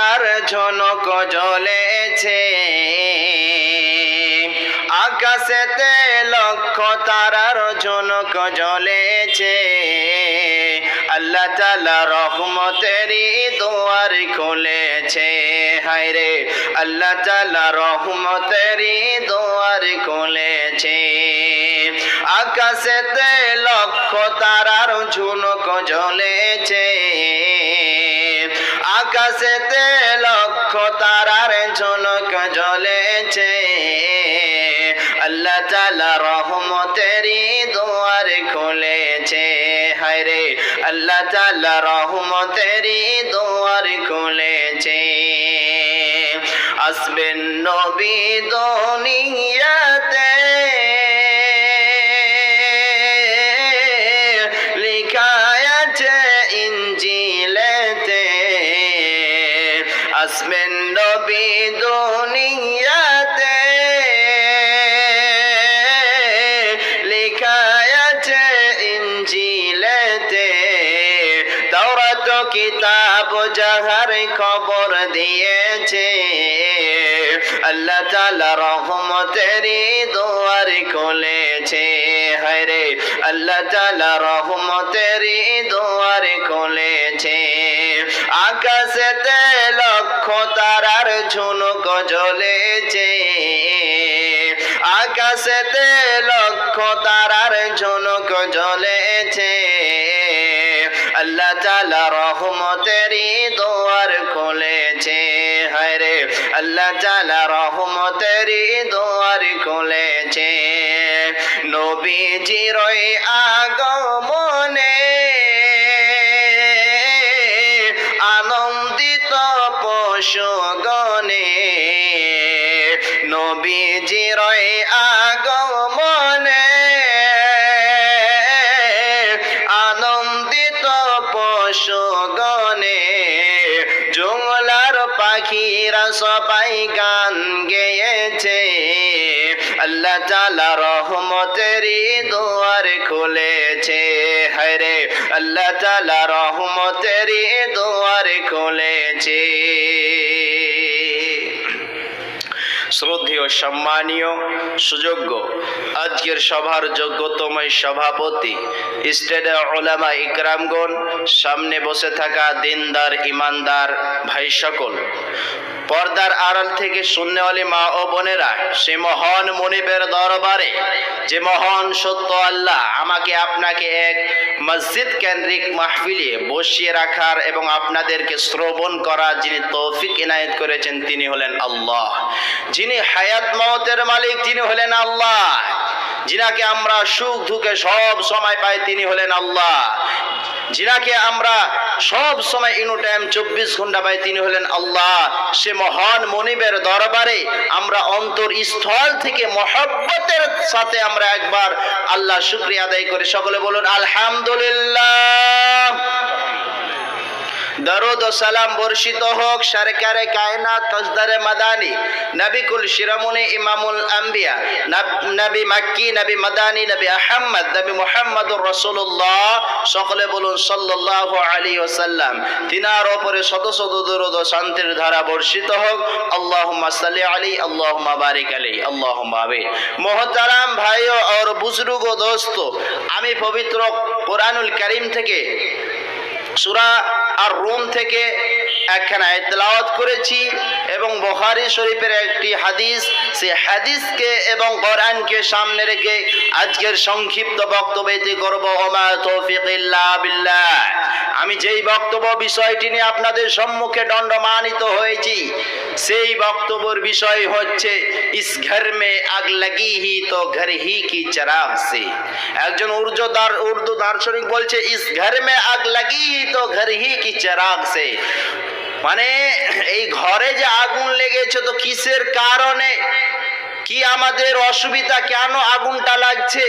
আর ঝনক জ্বলেছে। আকাশেতে লক্ষ তারার ঝনক জ্বলেছে। আল্লাহ তালা রহমতেরই দুয়ার খুলেছে। হায়রে, আল্লাহ তালা রহমতেরই দুয়ার খুলেছে। আকাশেতে লক্ষ তারার ঝুনক জ্বলেছে। আকাশেতে জ্বলেছে। আল্লাহ তালা রহমতেরই দুয়ার খুলেছে। হায়রে আল্লাহ তালা রহমতেরই দুয়ার খুলেছে। আসবেন নবী দুনিয়াতে। তাওরাত কিতাব যাহার খবর দিয়েছে। আল্লাহ তালা রহমতেরই দুয়ার খুলেছে। হরে আল্লাহ তালা রহমতেরই দুয়ার খুলেছে। আকাশেতে লক্ষ তারার ঝুনুক জ্বলেছে। আকাশেতে লক্ষ তারার ঝুনুক জ্বলেছে। আল্লাহ তালা রহমতেরই দুয়ার খুলেছে হরে আল্লাহ তালা রহমতেরই দুয়ার খুলেছে নবীজিরই আগমনে আনন্দিত পশুগণে নবীজিরই তালা রহমতেরই দুয়ার খুলেছে। হরে আল্লাহ তালা রহমতেরই দুয়ার খুলেছে। শ্রদ্ধেয় সম্মানীয়, সুযোগ্য। আজকের সভার যোগ্যতম সভাপতি স্টেডে ওলামা ইকরামগণ, সামনে বসে থাকা দিনদার, ইমানদার ভাই সকল। পর্দার আড়াল থেকে শূন্যওয়ালি মা ও বোনেরা, সে মহান মনিবের দরবারে, যে মহান সত্য আল্লাহ আমাকে আপনাকে এক মসজিদ কেন্দ্রিক মাহফিলে বসিয়ে রাখার এবং আপনাদেরকে শ্রবণ করা যিনি তৌফিক ইনায়েত করেছেন, তিনি হলেন আল্লাহ। যিনি হায়াত মতের মালিক তিনি হলেন আল্লাহ। যিনাকে আমরা সুখ, দুঃখে সব সময় পাই তিনি হলেন আল্লাহ। যিনাকে আমরা সব সময় ইনু টাইম চব্বিশ ঘণ্টা পাই তিনি হলেন আল্লাহ। সে মহান মনিবের দরবারে আমরা অন্তর স্থল থেকে মহব্বতের সাথে আমরা একবার আল্লাহ শুক্রিয়া আদায় করি। সকলে বলুন, আলহামদুলিল্লাহ। দরুদ ও সালাম বর্ষিত হোক সরকারে কায়নাত তসদারে মাদানি নবী কুল শিরোমণি ইমামুল আম্বিয়া, নবী মাক্কি, নবী মাদানি, নবী নবী রাসূলুল্লাহ, সকলে বলুন সাল্লাল্লাহু আলাইহি ওয়াসাল্লাম। তিনার উপরে শত শত দরুদ ও শান্তির ধারা বর্ষিত হোক। সাল্লি আলাইহি, আল্লাহুম্মা বারিক আলাইহি, আল্লাহুম্মা আমিন। মোহতারাম ভাইও और বুজুর্গ ও দোস্ত, আমি পবিত্র কোরআনুল কারীম থেকে সুরা আর রুম থেকে একখানা এতলাওয়াত করেছি এবং বখারি শরীফের একটি হাদিস সে হাদিসকে এবং কোরআনকে সামনে রেখে আজকের সংক্ষিপ্ত বক্তব্য করব, ওমা তৌফিক বিল্লাহ। আমি যেই বক্তব্য বিষয়টি নিয়ে আপনাদের সম্মুখে দণ্ডমানিত হয়েছি, সেই বক্তব্যের বিষয় হচ্ছে, ইস ঘর মে আগ লাগি হি, তো ঘর হি কি চরাগ সে? একজন উর্দু দার উর্দু দার্শনিক বলছে, ইস ঘর মে আগ লাগি হি, তো ঘর হি কি চরাগ সে? মানে এই ঘরে যে আগুন লেগেছে, তো কিসের কারণে? কি আমাদের অসুবিধা? কেন আগুনটা লাগছে?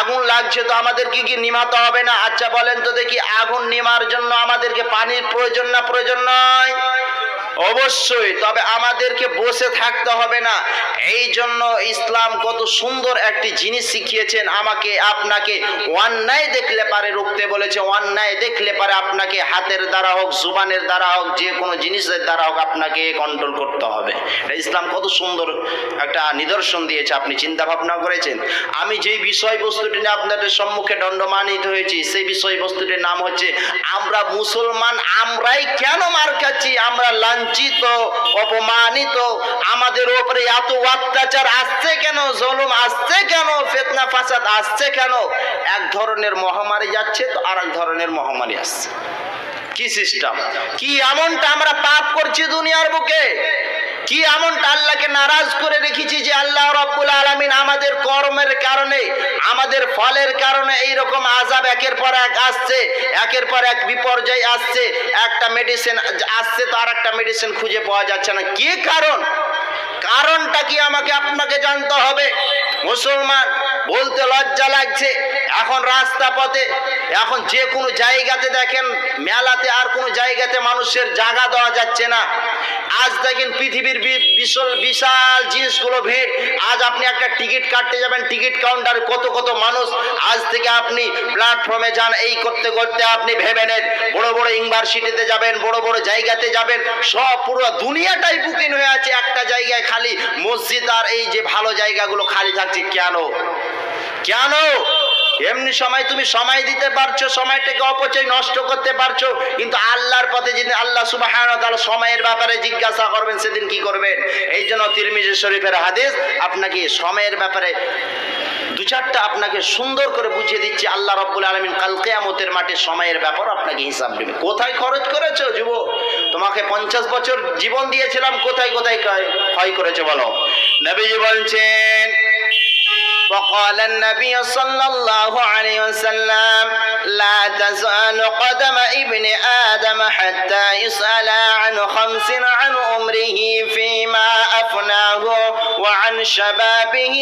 আগুন লাগছে তো আমাদের কি কি নিমাতে হবে না? আচ্ছা বলেন তো দেখি, আগুন নিমার জন্য আমাদেরকে পানির প্রয়োজন না প্রয়োজন নয়? অবশ্যই, তবে আমাদেরকে বসে থাকতে হবে না। এই জন্য ইসলাম কত সুন্দর একটি জিনিস শিখিয়েছেন আমাকে, আপনাকে। অন্যায় দেখলে পারে রুখতে বলেছে অন্যায় দেখলে পারে আপনাকে হাতের দ্বারা হোক, জুবানের দ্বারা হোক, যে কোনো জিনিসের দ্বারা হোক আপনাকে কন্ট্রোল করতে হবে। ইসলাম কত সুন্দর একটা নিদর্শন দিয়েছে, আপনি চিন্তা ভাবনা করেছেন। আমি যেই বিষয়বস্তুটি নিয়ে আপনাদের সম্মুখে দণ্ডমানিত হয়েছি, সেই বিষয়বস্তুটির নাম হচ্ছে, আমরা মুসলমান, আমরাই কেন মার খাচ্ছি? আমরা লাঞ্ছিত অপমানিত, আমাদের ওপরে এত অত্যাচার আসছে কেন, জলম আসছে কেন, ফেতনা, ফাসাদ আসছে কেন? এক ধরনের মহামারী যাচ্ছে তো আর এক ধরনের মহামারী আসছে। কি সিস্টেম কি এমনটা আমরা পাপ করছি দুনিয়ার বুকে? কি এমনটা আল্লাহকে নারাজ করে রেখেছি যে আল্লাহ রব্বুল আলমিন আমাদের কর্মের কারণে, আমাদের ফলের কারণে এই রকম আজাব একের পর এক আসছে, একের পর এক বিপর্যয় আসছে, একটা মেডিসিন আসছে তো আর একটা মেডিসিন খুঁজে পাওয়া যাচ্ছে না। কি কারণ? কারণটা কি আমাকে আপনাকে জানতে হবে? মুসলমান, বলতে লজ্জা লাগছে। এখন রাস্তা পথে, এখন যে কোনো জায়গাতে দেখেন, মেলাতে আর কোনো জায়গাতে মানুষের জায়গা দেওয়া যাচ্ছে না। আজ দেখেন পৃথিবীর বিশাল বিশাল জিনিসগুলো ভিড়। আজ আপনি একটা টিকিট কাটতে যাবেন, টিকিট কাউন্টার কত কত মানুষ। আজ থেকে আপনি প্ল্যাটফর্মে যান, এই করতে করতে আপনি ভেবে নেন। বড় বড় ইউনিভার্সিটিতে যাবেন, বড় বড় জায়গাতে যাবেন। সব পুরো দুনিয়াটাই বুকিং হয়ে আছে একটা জায়গায় খালি। মসজিদ আর এই যে ভালো জায়গাগুলো খালি থাকছে, কেন? কেন? এমনি সময় তুমি সময় দিতে পারছ, সময়টাকে অপচয় নষ্ট করতে পারছ, কিন্তু আল্লাহর পথে যদি আল্লাহ সুবাহ সময়ের ব্যাপারে জিজ্ঞাসা করবেন, সেদিন কি করবেন? এই জন্য তিরমিজি শরীফের হাদিস আপনাকে সময়ের ব্যাপারে দু চারটা আপনাকে সুন্দর করে বুঝিয়ে দিচ্ছি। আল্লাহ রব্বুল আলমিন কাল কেয়ামতের মাঠে সময়ের ব্যাপার আপনাকে হিসাব দেবে। কোথায় খরচ করেছ যুব তোমাকে পঞ্চাশ বছর জীবন দিয়েছিলাম, কোথায় কোথায় ক্ষয় করেছ বলো? নবীজি বলছেন وقال النبي صلى الله عليه وسلم لا تزال قدم ابن آدم حتى يسأل عن خمس عن عمره فيما أفناه وعن شبابه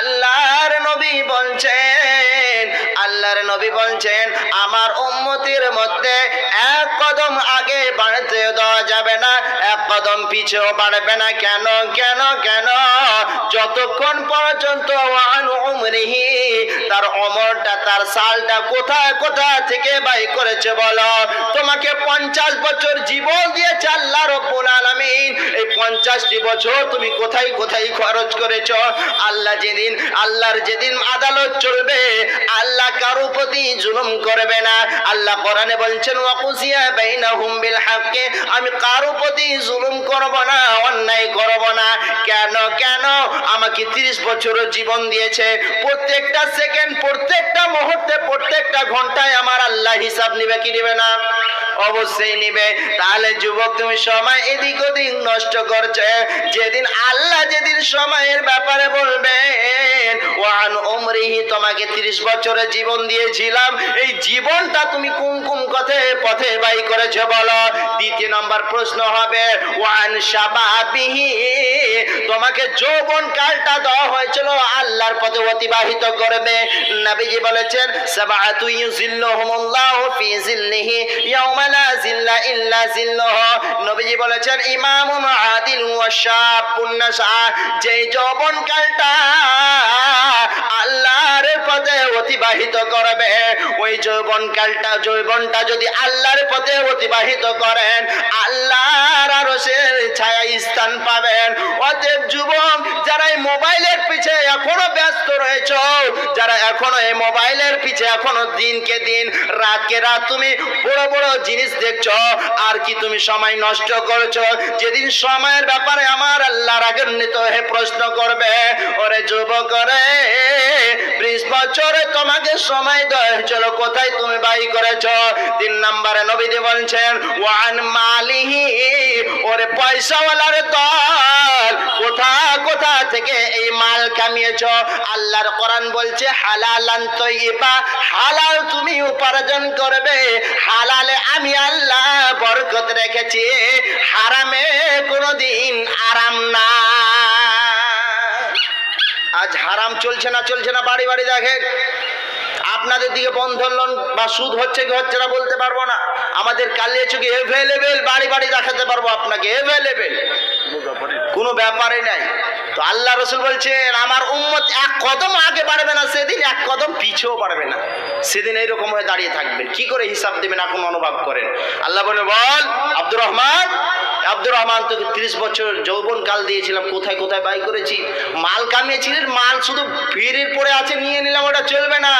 ألا নবী বলছেন, আমার উম্মতির মধ্যে এক কদম আগে বাড়তে দেওয়া যাবে না, এক কদম পিছেও বাড়বে না। কেন কেন কেন? যতক্ষণ পর্যন্ত তার অমরটা, তার সালটা কোথায়, কোথা থেকে বাই করেছে বলো? তোমাকে পঞ্চাশ বছর জীবন দিয়েছে আল্লাহ রব্বুল আলামিন এই পঞ্চাশটি বছর তুমি কোথায় কোথায় খরচ করেছ? আল্লাহ যেদিন, আল্লাহর যেদিন আদালত চলবে, আল্লাহ কারও প্রতি জুলুম করবে না। আল্লাহ কোরআনে বলছেন ওয়াকুসিয়া বাইনাহুম বিল হাক্কে আমি কারও প্রতি জুলুম করব না, অন্যায় করব না। কেন কেন? আমাকে 30 বছর জীবন দিয়েছে। প্রত্যেকটা সেকেন্ড, প্রত্যেকটা মুহূর্তে, প্রত্যেকটা ঘন্টায় আমার আল্লাহ হিসাব নিবে কি নিবে না? অবশ্যই নিবে। তাহলে যুবক, তুমি সময় এদিক ওদিক নষ্ট করছে। যেদিন আল্লাহ যেদিন সময়ের ব্যাপারে বলবেন, ওয়ান ওমরিহি তোমাকে 30 বছরের জীবন দিয়েছিলাম। এই জীবনটা তুমি কোন কোন পথে বাই করেছ বলো? দ্বিতীয় নম্বর প্রশ্ন হবে, ওয়ান শাবাবিহি তোমাকে যৌবন কালটা দেওয়া হয়েছিল, আল্লাহর পথে অতিবাহিত করবে। নবীজি বলেছেন সাবাতু ফি ইয়াউমা লা ইল্লা নবীজি বলেছেন, ইমামুন আদিল ওয়া শাবুন যৌবন কালটা আল্লাহর পথে অতিবাহিত করবে, ওই যৌবন কালটা, যৌবনটা যদি আল্লাহর পথে অতিবাহিত করেন, আল্লাহর আরশের ছায়া স্থান পাবেন। অতএব যুবক যারা এই মোবাইলের পিছে এখনও ব্যস্ত রয়েছ, যারা এখনও এই মোবাইলের পিছে এখনও দিনকে দিন, রাতকে রাত তুমি বড় বড় জিনিস দেখছ, আর কি তুমি সময় নষ্ট করেছ। যেদিন সময়ের ব্যাপারে আমার আল্লাহ রাগান্বিত হয়ে প্রশ্ন করবে, ওরে যুবক রে বছরে তোমাকে সময় দেয়। চলো, কোথায় তুমি বাই করেছ? তিন নম্বরে নবীজি বলছেন, ওয়ান মালিহি, ওরে পয়সাওয়ালার দল কোথা কোথা থেকে এই মাল কামিয়েছ? আল্লাহর কোরআন বলছে, হালালান তৈবা হালাল তুমি উপার্জন করবে। হালালে আমি আল্লাহ বরকত রেখেছি। হারামে কোনোদিন আরাম না আজ হারাম চলছে না চলছে না, বাড়ি বাড়ি দেখেন। আপনাদের দিকে বন্ধন লোন বা সুদ হচ্ছে কি হচ্ছে না বলতে পারব না। আমাদের কালিয়ে চুকি এভেলেবেল বাড়ি বাড়ি দেখাতে পারব আপনাকে অ্যাভেলেবেল কোনো ব্যাপারই নাই। তো আল্লাহ রসুল বলছেন, আমার উম্মত এক কদম আগে বাড়বে না, সেদিন এক কদম পিছেও বাড়বে না। সেদিন এইরকম হয়ে দাঁড়িয়ে থাকবেন কি করে হিসাব দেবেন? এখন অনুভব করেন। আল্লাহ বলে বল, আব্দুর রহমান আব্দুর রহমান তোকে ত্রিশ বছর যৌবন কাল দিয়েছিলাম, কোথায় কোথায় বাই করেছি? মাল কামিয়েছিলেন মাল শুধু ভিড়ের পরে আছে, নিয়ে নিলাম, ওটা চলবে না।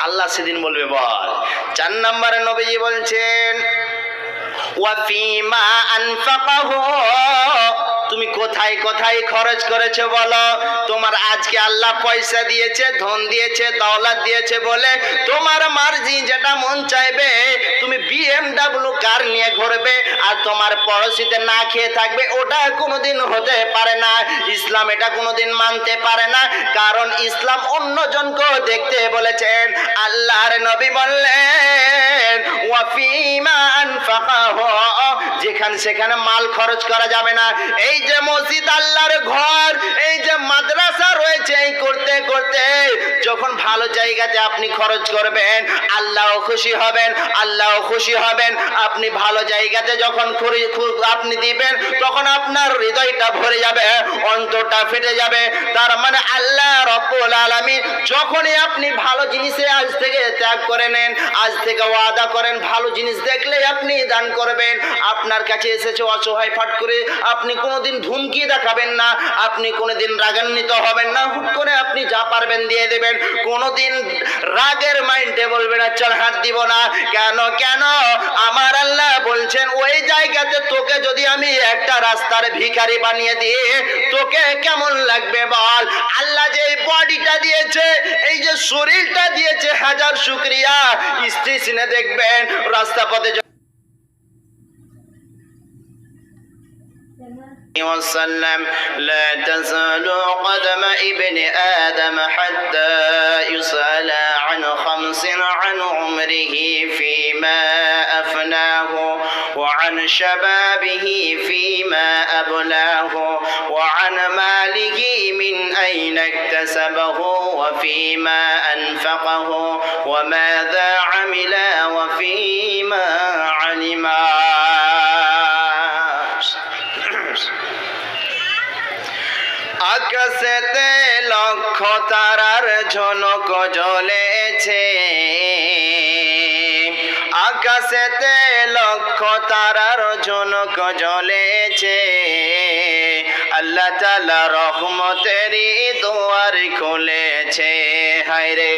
আল্লাহ সেদিন বলবে, বল। চার নম্বরে নবীজি বলছেন ওয়াফিমা আনফাকাহু তুমি কোথায় কোথায় খরচ করেছ বলো? তোমার আজকে আল্লাহ পয়সা দিয়েছে, ধন দিয়েছে, দৌলত দিয়েছে বলে তোমার মার্জি যেটা মন চাইবে, তুমি বিএমডাব্লিউ কার নিয়ে ঘুরবে আর তোমার পড়োশিতে না খেয়ে থাকবে, ওটা কোনোদিন হতে পারে না। ইসলাম এটা কোনোদিন মানতে পারে না, কারণ ইসলাম অন্যজনকেও দেখতে বলেছেন। আল্লাহর নবী বললেন যেখানে সেখানে মাল খরচ করা যাবে না। এই যে মসজিদ আল্লাহর ঘর, এই যে মাদ্রাসা রয়েছে, এই করতে করতে যখন ভালো জায়গাতে আপনি খরচ করবেন, আল্লাহ খুশি হবেন, আল্লাহ খুশি হবেন। আপনি ভালো জায়গাতে যখন আপনি দিবেন, তখন আপনার হৃদয়টা ভরে যাবে। অন্তরটা ফেটে যাবে। তার মানে আল্লাহ রব্বুল আলামিন যখনই আপনি ভালো জিনিসে আজ থেকে ত্যাগ করে নেন, আজ থেকে ওয়াদা করেন, ভালো জিনিস দেখলে আপনি দান করবেন। আপনার কাছে এসেছে অসহায় ফাট করে আপনি কোনোদিন ধুমকি দেখাবেন না, আপনি কোনোদিন রাগান্বিত হবেন না, হুট করে আপনি যা পারবেন দিয়ে দেবেন। কোনোদিন রাগের মাইন্ডে বলবেন চল হাত দিব না। কেন কেন? আমার আল্লাহ বলছেন, ওই জায়গাতে তোকে যদি আমি একটা রাস্তার ভিখারি বানিয়ে দিই, তোকে কেমন লাগবে বল আল্লাহ যে এই বডিটা দিয়েছে এই যে শরীরটা দিয়েছে হাজার শুক্রিয়া স্ত্রী সিনে দেখবেন রাস্তা পথে য- وسلم لا تزال قدم ابن آدم حتى يسأل عن خمس عن عمره فيما أفناه وعن شبابه فيما أبلاه وعن ماله من أين اكتسبه وفيما أنفقه وماذا عمل وفيما علما আকাশেতে লক্ষ তারার ঝনক জ্বলেছে আকাশেতে লক্ষ তারার ঝনক জ্বলেছে। আল্লাহ তালা রহমতেরই দোয়ার খুলেছে। হায় রে